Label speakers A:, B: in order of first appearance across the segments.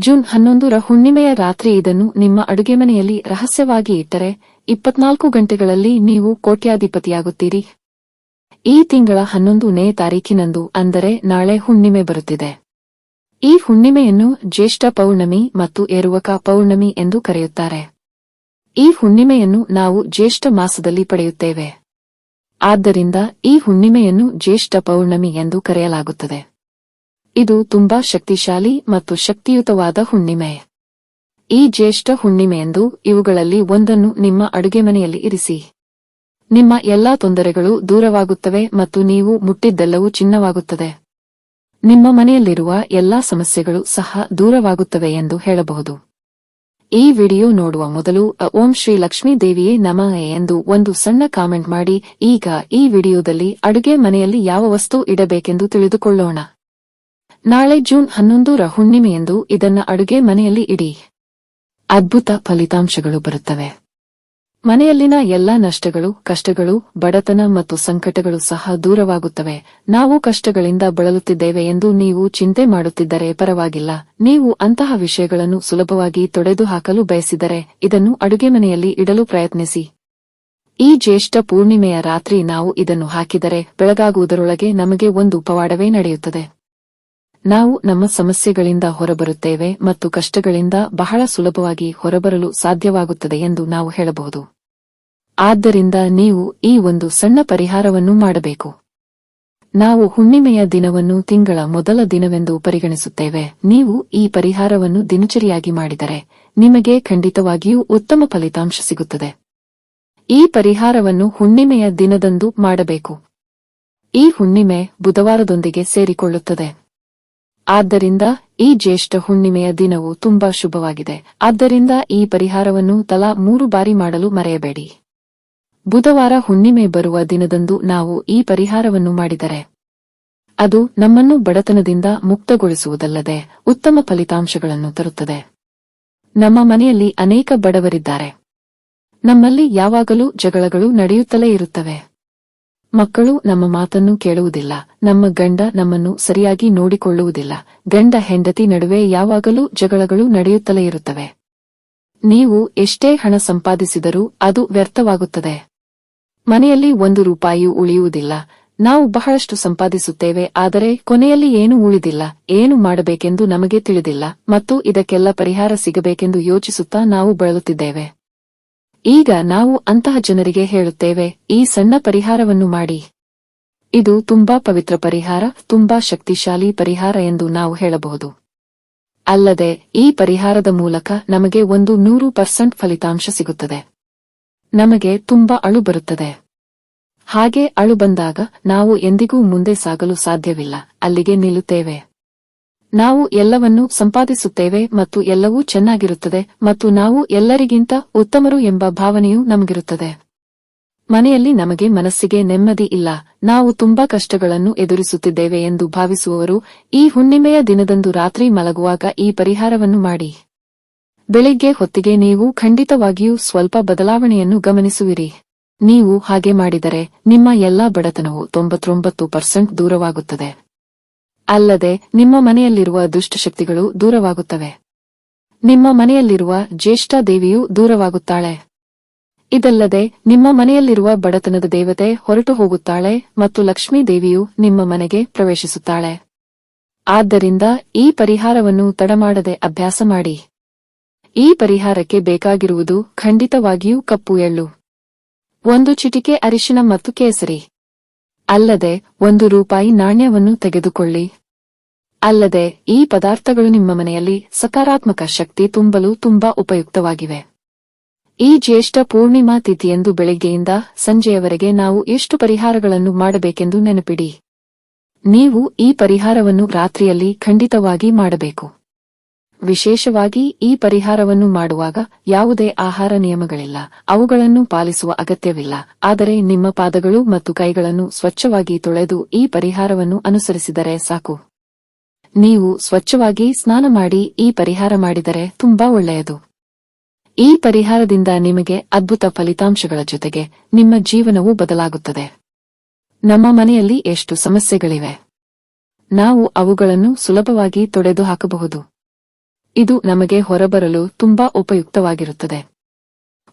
A: June ಹನ್ನೊಂದರ ಹುಣ್ಣಿಮೆಯ ರಾತ್ರಿ ಇದನ್ನು ನಿಮ್ಮ ಅಡುಗೆ ಮನೆಯಲ್ಲಿ ರಹಸ್ಯವಾಗಿ ಇಟ್ಟರೆ ಇಪ್ಪತ್ನಾಲ್ಕು ಗಂಟೆಗಳಲ್ಲಿ ನೀವು ಕೋಟ್ಯಾಧಿಪತಿಯಾಗುತ್ತೀರಿ. ಈ ತಿಂಗಳ ಹನ್ನೊಂದನೇ ತಾರೀಖಿನಂದು, ಅಂದರೆ ನಾಳೆ ಹುಣ್ಣಿಮೆ ಬರುತ್ತಿದೆ. ಈ ಹುಣ್ಣಿಮೆಯನ್ನು ಜ್ಯೇಷ್ಠ ಪೌರ್ಣಮಿ ಮತ್ತು ಏರುವಕ ಪೌರ್ಣಮಿ ಎಂದು ಕರೆಯುತ್ತಾರೆ. ಈ ಹುಣ್ಣಿಮೆಯನ್ನು ನಾವು ಜ್ಯೇಷ್ಠ ಮಾಸದಲ್ಲಿ ಪಡೆಯುತ್ತೇವೆ. ಆದ್ದರಿಂದ ಈ ಹುಣ್ಣಿಮೆಯನ್ನು ಜ್ಯೇಷ್ಠ ಪೌರ್ಣಮಿ ಎಂದು ಕರೆಯಲಾಗುತ್ತದೆ. ಇದು ತುಂಬಾ ಶಕ್ತಿಶಾಲಿ ಮತ್ತು ಶಕ್ತಿಯುತವಾದ ಹುಣ್ಣಿಮೆ. ಈ ಜ್ಯೇಷ್ಠ ಹುಣ್ಣಿಮೆಯೆಂದು ಇವುಗಳಲ್ಲಿ ಒಂದನ್ನು ನಿಮ್ಮ ಅಡುಗೆ ಮನೆಯಲ್ಲಿ ಇರಿಸಿ. ನಿಮ್ಮ ಎಲ್ಲಾ ತೊಂದರೆಗಳು ದೂರವಾಗುತ್ತವೆ ಮತ್ತು ನೀವು ಮುಟ್ಟಿದ್ದೆಲ್ಲವೂ ಚಿನ್ನವಾಗುತ್ತದೆ. ನಿಮ್ಮ ಮನೆಯಲ್ಲಿರುವ ಎಲ್ಲಾ ಸಮಸ್ಯೆಗಳು ಸಹ ದೂರವಾಗುತ್ತವೆ ಎಂದು ಹೇಳಬಹುದು. ಈ ವಿಡಿಯೋ ನೋಡುವ ಮೊದಲು, ಓಂ ಶ್ರೀ ಲಕ್ಷ್ಮೀ ದೇವಿಯೇ ನಮಃ ಎಂದು ಒಂದು ಸಣ್ಣ ಕಾಮೆಂಟ್ ಮಾಡಿ, ಈಗ ಈ ವಿಡಿಯೋದಲ್ಲಿ ಅಡುಗೆ ಮನೆಯಲ್ಲಿ ಯಾವ ವಸ್ತು ಇಡಬೇಕೆಂದು ತಿಳಿದುಕೊಳ್ಳೋಣ. ನಾಳೆ ಜೂನ್ ಹನ್ನೊಂದರ ಹುಣ್ಣಿಮೆಯಂದು ಇದನ್ನ ಅಡುಗೆ ಮನೆಯಲ್ಲಿ ಇಡಿ. ಅದ್ಭುತ ಫಲಿತಾಂಶಗಳು ಬರುತ್ತವೆ. ಮನೆಯಲ್ಲಿನ ಎಲ್ಲಾ ನಷ್ಟಗಳು, ಕಷ್ಟಗಳು, ಬಡತನ ಮತ್ತು ಸಂಕಟಗಳು ಸಹ ದೂರವಾಗುತ್ತವೆ. ನಾವು ಕಷ್ಟಗಳಿಂದ ಬಳಲುತ್ತಿದ್ದೇವೆ ಎಂದು ನೀವು ಚಿಂತೆ ಮಾಡುತ್ತಿದ್ದರೆ ಪರವಾಗಿಲ್ಲ. ನೀವು ಅಂತಹ ವಿಷಯಗಳನ್ನು ಸುಲಭವಾಗಿ ತೊಡೆದುಹಾಕಲು ಬಯಸಿದರೆ ಇದನ್ನು ಅಡುಗೆ ಮನೆಯಲ್ಲಿ ಇಡಲು ಪ್ರಯತ್ನಿಸಿ. ಈ ಜ್ಯೇಷ್ಠ ಪೂರ್ಣಿಮೆಯ ರಾತ್ರಿ ನಾವು ಇದನ್ನು ಹಾಕಿದರೆ ಬೆಳಗಾಗುವುದರೊಳಗೆ ನಮಗೆ ಒಂದು ಪವಾಡವೇ ನಡೆಯುತ್ತದೆ. ನಾವು ನಮ್ಮ ಸಮಸ್ಯೆಗಳಿಂದ ಹೊರಬರುತ್ತೇವೆ ಮತ್ತು ಕಷ್ಟಗಳಿಂದ ಬಹಳ ಸುಲಭವಾಗಿ ಹೊರಬರಲು ಸಾಧ್ಯವಾಗುತ್ತದೆ ಎಂದು ನಾವು ಹೇಳಬಹುದು. ಆದ್ದರಿಂದ ನೀವು ಈ ಒಂದು ಸಣ್ಣ ಪರಿಹಾರವನ್ನು ಮಾಡಬೇಕು. ನಾವು ಹುಣ್ಣಿಮೆಯ ದಿನವನ್ನು ತಿಂಗಳ ಮೊದಲ ದಿನವೆಂದು ಪರಿಗಣಿಸುತ್ತೇವೆ. ನೀವು ಈ ಪರಿಹಾರವನ್ನು ದಿನಚರಿಯಾಗಿ ಮಾಡಿದರೆ ನಿಮಗೆ ಖಂಡಿತವಾಗಿಯೂ ಉತ್ತಮ ಫಲಿತಾಂಶ ಸಿಗುತ್ತದೆ. ಈ ಪರಿಹಾರವನ್ನು ಹುಣ್ಣಿಮೆಯ ದಿನದಂದು ಮಾಡಬೇಕು. ಈ ಹುಣ್ಣಿಮೆ ಬುಧವಾರದೊಂದಿಗೆ ಸೇರಿಕೊಳ್ಳುತ್ತದೆ. ಆದ್ದರಿಂದ ಈ ಜ್ಯೇಷ್ಠ ಹುಣ್ಣಿಮೆಯ ದಿನವು ತುಂಬಾ ಶುಭವಾಗಿದೆ. ಆದ್ದರಿಂದ ಈ ಪರಿಹಾರವನ್ನು ತಲಾ ಮೂರು ಬಾರಿ ಮಾಡಲು ಮರೆಯಬೇಡಿ. ಬುಧವಾರ ಹುಣ್ಣಿಮೆ ಬರುವ ದಿನದಂದು ನಾವು ಈ ಪರಿಹಾರವನ್ನು ಮಾಡಿದರೆ ಅದು ನಮ್ಮನ್ನು ಬಡತನದಿಂದ ಮುಕ್ತಗೊಳಿಸುವುದಲ್ಲದೆ ಉತ್ತಮ ಫಲಿತಾಂಶಗಳನ್ನು ತರುತ್ತದೆ. ನಮ್ಮ ಮನೆಯಲ್ಲಿ ಅನೇಕ ಬಡವರಿದ್ದಾರೆ. ನಮ್ಮಲ್ಲಿ ಯಾವಾಗಲೂ ಜಗಳಗಳು ನಡೆಯುತ್ತಲೇ ಇರುತ್ತವೆ. ಮಕ್ಕಳು ನಮ್ಮ ಮಾತನ್ನು ಕೇಳುವುದಿಲ್ಲ, ನಮ್ಮ ಗಂಡ ನಮ್ಮನ್ನು ಸರಿಯಾಗಿ ನೋಡಿಕೊಳ್ಳುವುದಿಲ್ಲ. ಗಂಡ ಹೆಂಡತಿ ನಡುವೆ ಯಾವಾಗಲೂ ಜಗಳಗಳು ನಡೆಯುತ್ತಲೇ ಇರುತ್ತವೆ. ನೀವು ಎಷ್ಟೇ ಹಣ ಸಂಪಾದಿಸಿದರೂ ಅದು ವ್ಯರ್ಥವಾಗುತ್ತದೆ. ಮನೆಯಲ್ಲಿ ಒಂದು ರೂಪಾಯಿಯೂ ಉಳಿಯುವುದಿಲ್ಲ. ನಾವು ಬಹಳಷ್ಟು ಸಂಪಾದಿಸುತ್ತೇವೆ, ಆದರೆ ಕೊನೆಯಲ್ಲಿ ಏನೂ ಉಳಿದಿಲ್ಲ, ಏನು ಮಾಡಬೇಕೆಂದು ನಮಗೆ ತಿಳಿದಿಲ್ಲ, ಮತ್ತು ಇದಕ್ಕೆಲ್ಲ ಪರಿಹಾರ ಸಿಗಬೇಕೆಂದು ಯೋಚಿಸುತ್ತಾ ನಾವು ಬಳಲುತ್ತಿದ್ದೇವೆ. ಈಗ ನಾವು ಅಂತಹ ಜನರಿಗೆ ಹೇಳುತ್ತೇವೆ, ಈ ಸಣ್ಣ ಪರಿಹಾರವನ್ನು ಮಾಡಿ. ಇದು ತುಂಬಾ ಪವಿತ್ರ ಪರಿಹಾರ, ತುಂಬಾ ಶಕ್ತಿಶಾಲಿ ಪರಿಹಾರ ಎಂದು ನಾವು ಹೇಳಬಹುದು. ಅಲ್ಲದೆ, ಈ ಪರಿಹಾರದ ಮೂಲಕ ನಮಗೆ ಒಂದು ನೂರು ಪರ್ಸೆಂಟ್ ಫಲಿತಾಂಶ ಸಿಗುತ್ತದೆ. ನಮಗೆ ತುಂಬಾ ಅಳು ಬರುತ್ತದೆ. ಹಾಗೆ ಅಳು ಬಂದಾಗ ನಾವು ಎಂದಿಗೂ ಮುಂದೆ ಸಾಗಲು ಸಾಧ್ಯವಿಲ್ಲ, ಅಲ್ಲಿಗೆ ನಿಲ್ಲುತ್ತೇವೆ. ನಾವು ಎಲ್ಲವನ್ನೂ ಸಂಪಾದಿಸುತ್ತೇವೆ ಮತ್ತು ಎಲ್ಲವೂ ಚೆನ್ನಾಗಿರುತ್ತದೆ ಮತ್ತು ನಾವು ಎಲ್ಲರಿಗಿಂತ ಉತ್ತಮರು ಎಂಬ ಭಾವನೆಯು ನಮಗಿರುತ್ತದೆ. ಮನೆಯಲ್ಲಿ ನಮಗೆ ಮನಸ್ಸಿಗೆ ನೆಮ್ಮದಿ ಇಲ್ಲ. ನಾವು ತುಂಬಾ ಕಷ್ಟಗಳನ್ನು ಎದುರಿಸುತ್ತಿದ್ದೇವೆ ಎಂದು ಭಾವಿಸುವವರು ಈ ಹುಣ್ಣಿಮೆಯ ದಿನದಂದು ರಾತ್ರಿ ಮಲಗುವಾಗ ಈ ಪರಿಹಾರವನ್ನು ಮಾಡಿ. ಬೆಳಿಗ್ಗೆ ಹೊತ್ತಿಗೆ ನೀವು ಖಂಡಿತವಾಗಿಯೂ ಸ್ವಲ್ಪ ಬದಲಾವಣೆಯನ್ನು ಗಮನಿಸುವಿರಿ. ನೀವು ಹಾಗೆ ಮಾಡಿದರೆ ನಿಮ್ಮ ಎಲ್ಲಾ ಬಡತನವು ತೊಂಬತ್ತೊಂಬತ್ತು ಪರ್ಸೆಂಟ್ ದೂರವಾಗುತ್ತದೆ. ಅಲ್ಲದೆ ನಿಮ್ಮ ಮನೆಯಲ್ಲಿರುವ ದುಷ್ಟಶಕ್ತಿಗಳು ದೂರವಾಗುತ್ತವೆ. ನಿಮ್ಮ ಮನೆಯಲ್ಲಿರುವ ಜ್ಯೇಷ್ಠ ದೇವಿಯು ದೂರವಾಗುತ್ತಾಳೆ. ಇದಲ್ಲದೆ ನಿಮ್ಮ ಮನೆಯಲ್ಲಿರುವ ಬಡತನದ ದೇವತೆ ಹೊರಟು ಹೋಗುತ್ತಾಳೆ ಮತ್ತು ಲಕ್ಷ್ಮೀ ದೇವಿಯು ನಿಮ್ಮ ಮನೆಗೆ ಪ್ರವೇಶಿಸುತ್ತಾಳೆ. ಆದ್ದರಿಂದ ಈ ಪರಿಹಾರವನ್ನು ತಡಮಾಡದೆ ಅಭ್ಯಾಸ ಮಾಡಿ. ಈ ಪರಿಹಾರಕ್ಕೆ ಬೇಕಾಗಿರುವುದು ಖಂಡಿತವಾಗಿಯೂ ಕಪ್ಪು ಎಳ್ಳು. ಒಂದು ಚಿಟಿಕೆ ಅರಿಶಿನ ಮತ್ತು ಕೇಸರಿ. ಅಲ್ಲದೆ ಒಂದು ರೂಪಾಯಿ ನಾಣ್ಯವನ್ನು ತೆಗೆದುಕೊಳ್ಳಿ. ಅಲ್ಲದೆ, ಈ ಪದಾರ್ಥಗಳು ನಿಮ್ಮ ಮನೆಯಲ್ಲಿ ಸಕಾರಾತ್ಮಕ ಶಕ್ತಿ ತುಂಬಲು ತುಂಬಾ ಉಪಯುಕ್ತವಾಗಿವೆ. ಈ ಜ್ಯೇಷ್ಠ ಪೂರ್ಣಿಮಾ ತಿಥಿಯಂದು ಬೆಳಿಗ್ಗೆಯಿಂದ ಸಂಜೆಯವರೆಗೆ ನಾವು ಎಷ್ಟು ಪರಿಹಾರಗಳನ್ನು ಮಾಡಬೇಕೆಂದು ನೆನಪಿಡಿ. ನೀವು ಈ ಪರಿಹಾರವನ್ನು ರಾತ್ರಿಯಲ್ಲಿ ಖಂಡಿತವಾಗಿ ಮಾಡಬೇಕು. ವಿಶೇಷವಾಗಿ ಈ ಪರಿಹಾರವನ್ನು ಮಾಡುವಾಗ ಯಾವುದೇ ಆಹಾರ ನಿಯಮಗಳಿಲ್ಲ. ಅವುಗಳನ್ನು ಪಾಲಿಸುವ ಅಗತ್ಯವಿಲ್ಲ. ಆದರೆ ನಿಮ್ಮ ಪಾದಗಳು ಮತ್ತು ಕೈಗಳನ್ನು ಸ್ವಚ್ಛವಾಗಿ ತೊಳೆದು ಈ ಪರಿಹಾರವನ್ನು ಅನುಸರಿಸಿದರೆ ಸಾಕು. ನೀವು ಸ್ವಚ್ಛವಾಗಿ ಸ್ನಾನ ಮಾಡಿ ಈ ಪರಿಹಾರ ಮಾಡಿದರೆ ತುಂಬಾ ಒಳ್ಳೆಯದು. ಈ ಪರಿಹಾರದಿಂದ ನಿಮಗೆ ಅದ್ಭುತ ಫಲಿತಾಂಶಗಳ ಜೊತೆಗೆ ನಿಮ್ಮ ಜೀವನವೂ ಬದಲಾಗುತ್ತದೆ. ನಮ್ಮ ಮನೆಯಲ್ಲಿ ಎಷ್ಟು ಸಮಸ್ಯೆಗಳಿವೆ? ನಾವು ಅವುಗಳನ್ನು ಸುಲಭವಾಗಿ ತೊಡೆದು ಹಾಕಬಹುದು. ಇದು ನಮಗೆ ಹೊರಬರಲು ತುಂಬಾ ಉಪಯುಕ್ತವಾಗಿರುತ್ತದೆ.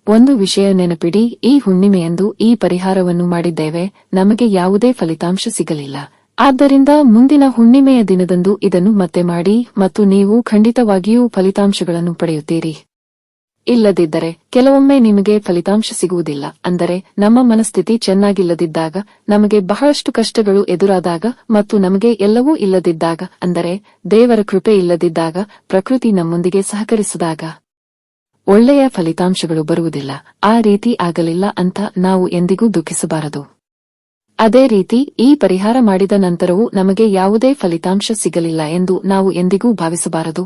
A: ಒಂದು ವಿಷಯ ನೆನಪಿಡಿ, ಈ ಹುಣ್ಣಿಮೆಯಂದು ಈ ಪರಿಹಾರವನ್ನು ಮಾಡಿದ್ದೇವೆ, ನಮಗೆ ಯಾವುದೇ ಫಲಿತಾಂಶ ಸಿಗಲಿಲ್ಲ. ಆದ್ದರಿಂದ ಮುಂದಿನ ಹುಣ್ಣಿಮೆಯ ದಿನದಂದು ಇದನ್ನು ಮತ್ತೆ ಮಾಡಿ ಮತ್ತು ನೀವು ಖಂಡಿತವಾಗಿಯೂ ಫಲಿತಾಂಶಗಳನ್ನು ಪಡೆಯುತ್ತೀರಿ. ಇಲ್ಲದಿದ್ದರೆ ಕೆಲವೊಮ್ಮೆ ನಿಮಗೆ ಫಲಿತಾಂಶ ಸಿಗುವುದಿಲ್ಲ, ಅಂದರೆ ನಮ್ಮ ಮನಸ್ಥಿತಿ ಚೆನ್ನಾಗಿಲ್ಲದಿದ್ದಾಗ, ನಮಗೆ ಬಹಳಷ್ಟು ಕಷ್ಟಗಳು ಎದುರಾದಾಗ ಮತ್ತು ನಮಗೆ ಎಲ್ಲವೂ ಇಲ್ಲದಿದ್ದಾಗ, ಅಂದರೆ ದೇವರ ಕೃಪೆ ಇಲ್ಲದಿದ್ದಾಗ ಪ್ರಕೃತಿ ನಮ್ಮೊಂದಿಗೆ ಸಹಕರಿಸಿದಾಗ ಒಳ್ಳೆಯ ಫಲಿತಾಂಶಗಳು ಬರುವುದಿಲ್ಲ, ಆ ರೀತಿ ಆಗಲಿಲ್ಲ ಅಂತ ನಾವು ಎಂದಿಗೂ ದುಃಖಿಸಬಾರದು. ಅದೇ ರೀತಿ ಈ ಪರಿಹಾರ ಮಾಡಿದ ನಂತರವೂ ನಮಗೆ ಯಾವುದೇ ಫಲಿತಾಂಶ ಸಿಗಲಿಲ್ಲ ಎಂದು ನಾವು ಎಂದಿಗೂ ಭಾವಿಸಬಾರದು.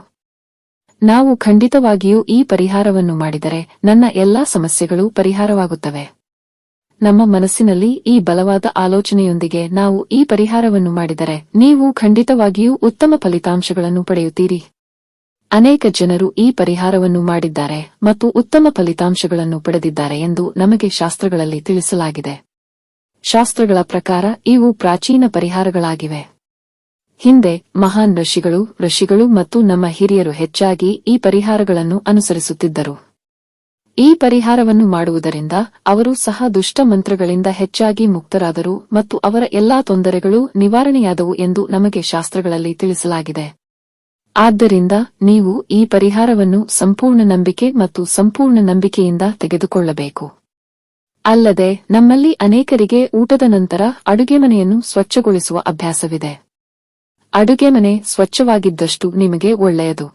A: ನಾವು ಖಂಡಿತವಾಗಿಯೂ ಈ ಪರಿಹಾರವನ್ನು ಮಾಡಿದರೆ ನನ್ನ ಎಲ್ಲಾ ಸಮಸ್ಯೆಗಳು ಪರಿಹಾರವಾಗುತ್ತವೆ. ನಮ್ಮ ಮನಸ್ಸಿನಲ್ಲಿ ಈ ಬಲವಾದ ಆಲೋಚನೆಯೊಂದಿಗೆ ನಾವು ಈ ಪರಿಹಾರವನ್ನು ಮಾಡಿದರೆ ನೀವು ಖಂಡಿತವಾಗಿಯೂ ಉತ್ತಮ ಫಲಿತಾಂಶಗಳನ್ನು ಪಡೆಯುತ್ತೀರಿ. ಅನೇಕ ಜನರು ಈ ಪರಿಹಾರವನ್ನು ಮಾಡಿದ್ದಾರೆ ಮತ್ತು ಉತ್ತಮ ಫಲಿತಾಂಶಗಳನ್ನು ಪಡೆದಿದ್ದಾರೆ ಎಂದು ನಮಗೆ ಶಾಸ್ತ್ರಗಳಲ್ಲಿ ತಿಳಿಸಲಾಗಿದೆ. ಶಾಸ್ತ್ರಗಳ ಪ್ರಕಾರ ಇವು ಪ್ರಾಚೀನ ಪರಿಹಾರಗಳಾಗಿವೆ. ಹಿಂದೆ ಮಹಾನ್ ಋಷಿಗಳು ಋಷಿಗಳು ಮತ್ತು ನಮ್ಮ ಹಿರಿಯರು ಹೆಚ್ಚಾಗಿ ಈ ಪರಿಹಾರಗಳನ್ನು ಅನುಸರಿಸುತ್ತಿದ್ದರು. ಈ ಪರಿಹಾರವನ್ನು ಮಾಡುವುದರಿಂದ ಅವರು ಸಹ ದುಷ್ಟ ಮಂತ್ರಗಳಿಂದ ಹೆಚ್ಚಾಗಿ ಮುಕ್ತರಾದರು ಮತ್ತು ಅವರ ಎಲ್ಲಾ ತೊಂದರೆಗಳು ನಿವಾರಣೆಯಾದವು ಎಂದು ನಮಗೆ ಶಾಸ್ತ್ರಗಳಲ್ಲಿ ತಿಳಿಸಲಾಗಿದೆ. ಆದ್ದರಿಂದ ನೀವು ಈ ಪರಿಹಾರವನ್ನು ಸಂಪೂರ್ಣ ನಂಬಿಕೆ ಮತ್ತು ಸಂಪೂರ್ಣ ನಂಬಿಕೆಯಿಂದ ತೆಗೆದುಕೊಳ್ಳಬೇಕು. ಅಲ್ಲದೆ ನಮ್ಮಲ್ಲಿ ಅನೇಕರಿಗೆ ಊಟದ ನಂತರ ಅಡುಗೆ ಮನೆಯನ್ನು ಸ್ವಚ್ಛಗೊಳಿಸುವ ಅಭ್ಯಾಸವಿದೆ. ಅಡುಗೆ ಮನೆ ಸ್ವಚ್ಛವಾಗಿದ್ದಷ್ಟು ನಿಮಗೆ ಒಳ್ಳೆಯದು.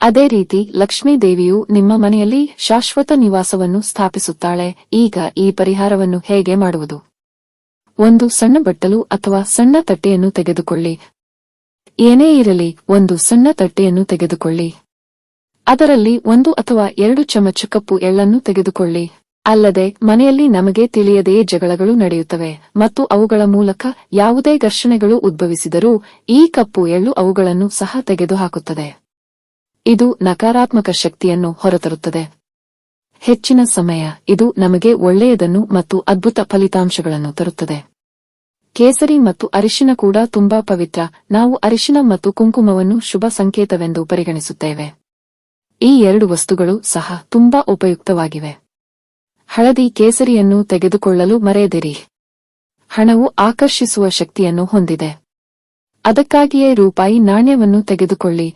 A: ಅದೇ ರೀತಿ ಲಕ್ಷ್ಮೀ ದೇವಿಯು ನಿಮ್ಮ ಮನೆಯಲ್ಲಿ ಶಾಶ್ವತ ನಿವಾಸವನ್ನು ಸ್ಥಾಪಿಸುತ್ತಾಳೆ. ಈಗ ಈ ಪರಿಹಾರವನ್ನು ಹೇಗೆ ಮಾಡುವುದು? ಒಂದು ಸಣ್ಣ ಬಟ್ಟಲು ಅಥವಾ ಸಣ್ಣ ತಟ್ಟೆಯನ್ನು ತೆಗೆದುಕೊಳ್ಳಿ. ಏನೇ ಇರಲಿ, ಒಂದು ಸಣ್ಣ ತಟ್ಟೆಯನ್ನು ತೆಗೆದುಕೊಳ್ಳಿ. ಅದರಲ್ಲಿ ಒಂದು ಅಥವಾ ಎರಡು ಚಮಚ ಕಪ್ಪು ಎಳ್ಳನ್ನು ತೆಗೆದುಕೊಳ್ಳಿ. ಅಲ್ಲದೆ ಮನೆಯಲ್ಲಿ ನಮಗೆ ತಿಳಿಯದೆಯೇ ಜಗಳಗಳು ನಡೆಯುತ್ತವೆ ಮತ್ತು ಅವುಗಳ ಮೂಲಕ ಯಾವುದೇ ಘರ್ಷಣೆಗಳು ಉದ್ಭವಿಸಿದರೂ ಈ ಕಪ್ಪು ಎಳ್ಳು ಅವುಗಳನ್ನು ಸಹ ತೆಗೆದುಹಾಕುತ್ತದೆ. ಇದು ನಕಾರಾತ್ಮಕ ಶಕ್ತಿಯನ್ನು ಹೊರತರುತ್ತದೆ. ಹೆಚ್ಚಿನ ಸಮಯ ಇದು ನಮಗೆ ಒಳ್ಳೆಯದನ್ನು ಮತ್ತು ಅದ್ಭುತ ಫಲಿತಾಂಶಗಳನ್ನು ತರುತ್ತದೆ. ಕೇಸರಿ ಮತ್ತು ಅರಿಶಿನ ಕೂಡ ತುಂಬಾ ಪವಿತ್ರ. ನಾವು ಅರಿಶಿನ ಮತ್ತು ಕುಂಕುಮವನ್ನು ಶುಭ ಸಂಕೇತವೆಂದು ಪರಿಗಣಿಸುತ್ತೇವೆ. ಈ ಎರಡು ವಸ್ತುಗಳು ಸಹ ತುಂಬಾ ಉಪಯುಕ್ತವಾಗಿವೆ. ಹಳದಿ ಕೇಸರಿಯನ್ನು ತೆಗೆದುಕೊಳ್ಳಲು ಮರೆಯದಿರಿ. ಹಣವು ಆಕರ್ಷಿಸುವ ಶಕ್ತಿಯನ್ನು ಹೊಂದಿದೆ. ಅದಕ್ಕಾಗಿಯೇ ರೂಪಾಯಿ ನಾಣ್ಯವನ್ನು ತೆಗೆದುಕೊಳ್ಳಿ.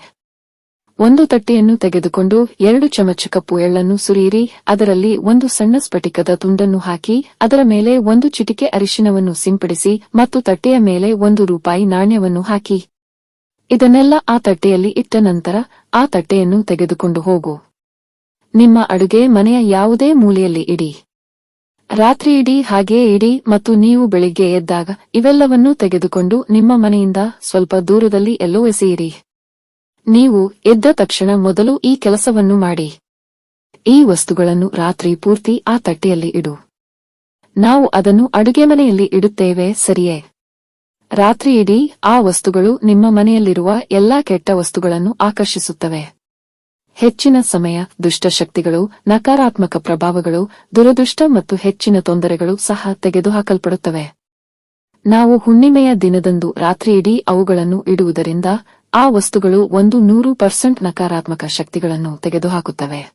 A: ಒಂದು ತಟ್ಟೆಯನ್ನು ತೆಗೆದುಕೊಂಡು ಎರಡು ಚಮಚ ಕಪ್ಪು ಎಳ್ಳನ್ನು ಸುರಿಯಿರಿ, ಅದರಲ್ಲಿ ಒಂದು ಸಣ್ಣ ಸ್ಫಟಿಕದ ತುಂಡನ್ನು ಹಾಕಿ, ಅದರ ಮೇಲೆ ಒಂದು ಚಿಟಿಕೆ ಅರಿಶಿನವನ್ನು ಸಿಂಪಡಿಸಿ ಮತ್ತು ತಟ್ಟೆಯ ಮೇಲೆ ಒಂದು ರೂಪಾಯಿ ನಾಣ್ಯವನ್ನು ಹಾಕಿ. ಇದನ್ನೆಲ್ಲ ಆ ತಟ್ಟೆಯಲ್ಲಿ ಇಟ್ಟ ನಂತರ ಆ ತಟ್ಟೆಯನ್ನು ತೆಗೆದುಕೊಂಡು ಹೋಗು. ನಿಮ್ಮ ಅಡುಗೆ ಮನೆಯ ಯಾವುದೇ ಮೂಲೆಯಲ್ಲಿ ಇಡಿ. ರಾತ್ರಿ ಇಡಿ, ಹಾಗೆಯೇ ಇಡಿ ಮತ್ತು ನೀವು ಬೆಳಿಗ್ಗೆ ಎದ್ದಾಗ ಇವೆಲ್ಲವನ್ನೂ ತೆಗೆದುಕೊಂಡು ನಿಮ್ಮ ಮನೆಯಿಂದ ಸ್ವಲ್ಪ ದೂರದಲ್ಲಿ ಎಲ್ಲೋ ಎಸೆಯಿರಿ. ನೀವು ಎದ್ದ ತಕ್ಷಣ ಮೊದಲು ಈ ಕೆಲಸವನ್ನು ಮಾಡಿ. ಈ ವಸ್ತುಗಳನ್ನು ರಾತ್ರಿ ಪೂರ್ತಿ ಆ ತಟ್ಟೆಯಲ್ಲಿ ಇಡು. ನಾವು ಅದನ್ನು ಅಡುಗೆ ಮನೆಯಲ್ಲಿ ಇಡುತ್ತೇವೆ, ಸರಿಯೇ? ರಾತ್ರಿ ಇಡೀ, ಆ ವಸ್ತುಗಳು ನಿಮ್ಮ ಮನೆಯಲ್ಲಿರುವ ಎಲ್ಲಾ ಕೆಟ್ಟ ವಸ್ತುಗಳನ್ನು ಆಕರ್ಷಿಸುತ್ತವೆ. ಹೆಚ್ಚಿನ ಸಮಯ ದುಷ್ಟಶಕ್ತಿಗಳು, ನಕಾರಾತ್ಮಕ ಪ್ರಭಾವಗಳು, ದುರದೃಷ್ಟ ಮತ್ತು ಹೆಚ್ಚಿನ ತೊಂದರೆಗಳು ಸಹ ತೆಗೆದುಹಾಕಲ್ಪಡುತ್ತವೆ. ನಾವು ಹುಣ್ಣಿಮೆಯ ದಿನದಂದು ರಾತ್ರಿಯಿಡೀ ಅವುಗಳನ್ನು ಇಡುವುದರಿಂದ ಆ ವಸ್ತುಗಳು ಒಂದು ನೂರು ಪರ್ಸೆಂಟ್ ನಕಾರಾತ್ಮಕ ಶಕ್ತಿಗಳನ್ನು ತೆಗೆದುಹಾಕುತ್ತವೆ.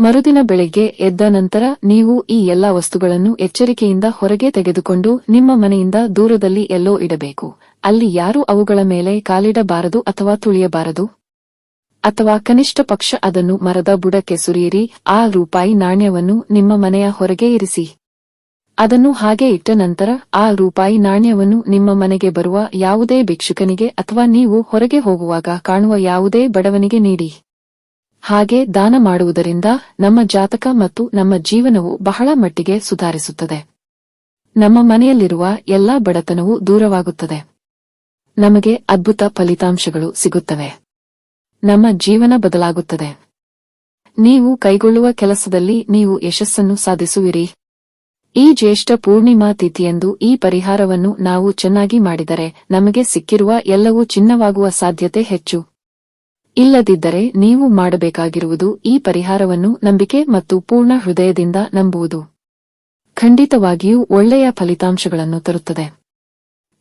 A: ಮರುದಿನ ಬೆಳಿಗ್ಗೆ ಎದ್ದ ನಂತರ ನೀವು ಈ ಎಲ್ಲಾ ವಸ್ತುಗಳನ್ನು ಎಚ್ಚರಿಕೆಯಿಂದ ಹೊರಗೆ ತೆಗೆದುಕೊಂಡು ನಿಮ್ಮ ಮನೆಯಿಂದ ದೂರದಲ್ಲಿ ಎಲ್ಲೋ ಇಡಬೇಕು. ಅಲ್ಲಿ ಯಾರೂ ಅವುಗಳ ಮೇಲೆ ಕಾಲಿಡಬಾರದು ಅಥವಾ ತುಳಿಯಬಾರದು. ಅಥವಾ ಕನಿಷ್ಠ ಪಕ್ಷ ಅದನ್ನು ಮರದ ಬುಡಕ್ಕೆ ಸುರಿಯಿರಿ, ಆ ರೂಪಾಯಿ ನಾಣ್ಯವನ್ನು ನಿಮ್ಮ ಮನೆಯ ಹೊರಗೆ ಇರಿಸಿ. ಅದನ್ನು ಹಾಗೆ ಇಟ್ಟ ನಂತರ ಆ ರೂಪಾಯಿ ನಾಣ್ಯವನ್ನು ನಿಮ್ಮ ಮನೆಗೆ ಬರುವ ಯಾವುದೇ ಭಿಕ್ಷುಕನಿಗೆ ಅಥವಾ ನೀವು ಹೊರಗೆ ಹೋಗುವಾಗ ಕಾಣುವ ಯಾವುದೇ ಬಡವನಿಗೆ ನೀಡಿ. ಹಾಗೆ ದಾನ ಮಾಡುವುದರಿಂದ ನಮ್ಮ ಜಾತಕ ಮತ್ತು ನಮ್ಮ ಜೀವನವು ಬಹಳ ಮಟ್ಟಿಗೆ ಸುಧಾರಿಸುತ್ತದೆ. ನಮ್ಮ ಮನೆಯಲ್ಲಿರುವ ಎಲ್ಲಾ ಬಡತನವು ದೂರವಾಗುತ್ತದೆ. ನಮಗೆ ಅದ್ಭುತ ಫಲಿತಾಂಶಗಳು ಸಿಗುತ್ತವೆ. ನಮ್ಮ ಜೀವನ ಬದಲಾಗುತ್ತದೆ. ನೀವು ಕೈಗೊಳ್ಳುವ ಕೆಲಸದಲ್ಲಿ ನೀವು ಯಶಸ್ಸನ್ನು ಸಾಧಿಸುವಿರಿ. ಈ ಜ್ಯೇಷ್ಠ ಪೂರ್ಣಿಮಾ ತಿಥಿಯಂದು ಈ ಪರಿಹಾರವನ್ನು ನಾವು ಚೆನ್ನಾಗಿ ಮಾಡಿದರೆ ನಮಗೆ ಸಿಕ್ಕಿರುವ ಎಲ್ಲವೂ ಚಿನ್ನವಾಗುವ ಸಾಧ್ಯತೆ ಹೆಚ್ಚು. ಇಲ್ಲದಿದ್ದರೆ ನೀವು ಮಾಡಬೇಕಾಗಿರುವುದು ಈ ಪರಿಹಾರವನ್ನು ನಂಬಿಕೆ ಮತ್ತು ಪೂರ್ಣ ಹೃದಯದಿಂದ ನಂಬುವುದು. ಖಂಡಿತವಾಗಿಯೂ ಒಳ್ಳೆಯ ಫಲಿತಾಂಶಗಳನ್ನು ತರುತ್ತದೆ.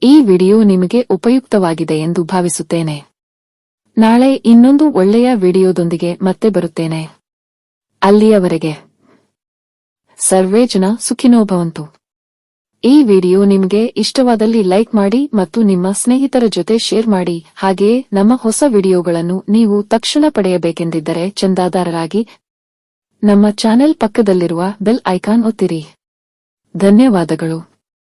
A: ಈ ವಿಡಿಯೋ ನಿಮಗೆ ಉಪಯುಕ್ತವಾಗಿದೆ ಎಂದು ಭಾವಿಸುತ್ತೇನೆ. ನಾಳೆ ಇನ್ನೊಂದು ಒಳ್ಳೆಯ ವಿಡಿಯೋದೊಂದಿಗೆ ಮತ್ತೆ ಬರುತ್ತೇನೆ. ಅಲ್ಲಿಯವರೆಗೆ. ಸರ್ವೇ ಜನ ಸುಖಿನೋ ಭವಂತು ಈ ವಿಡಿಯೋ ನಿಮಗೆ ಇಷ್ಟವಾದಲ್ಲಿ ಲೈಕ್ ಮಾಡಿ ಮತ್ತು ನಿಮ್ಮ ಸ್ನೇಹಿತರ ಜೊತೆ ಶೇರ್ ಮಾಡಿ. ಹಾಗೆಯೇ ನಮ್ಮ ಹೊಸ ವಿಡಿಯೋಗಳನ್ನು ನೀವು ತಕ್ಷಣ ಪಡೆಯಬೇಕೆಂದಿದ್ದರೆ ಚಂದಾದಾರರಾಗಿ ನಮ್ಮ ಚಾನೆಲ್ ಪಕ್ಕದಲ್ಲಿರುವ ಬೆಲ್ ಐಕಾನ್ ಒತ್ತಿರಿ. ಧನ್ಯವಾದಗಳು.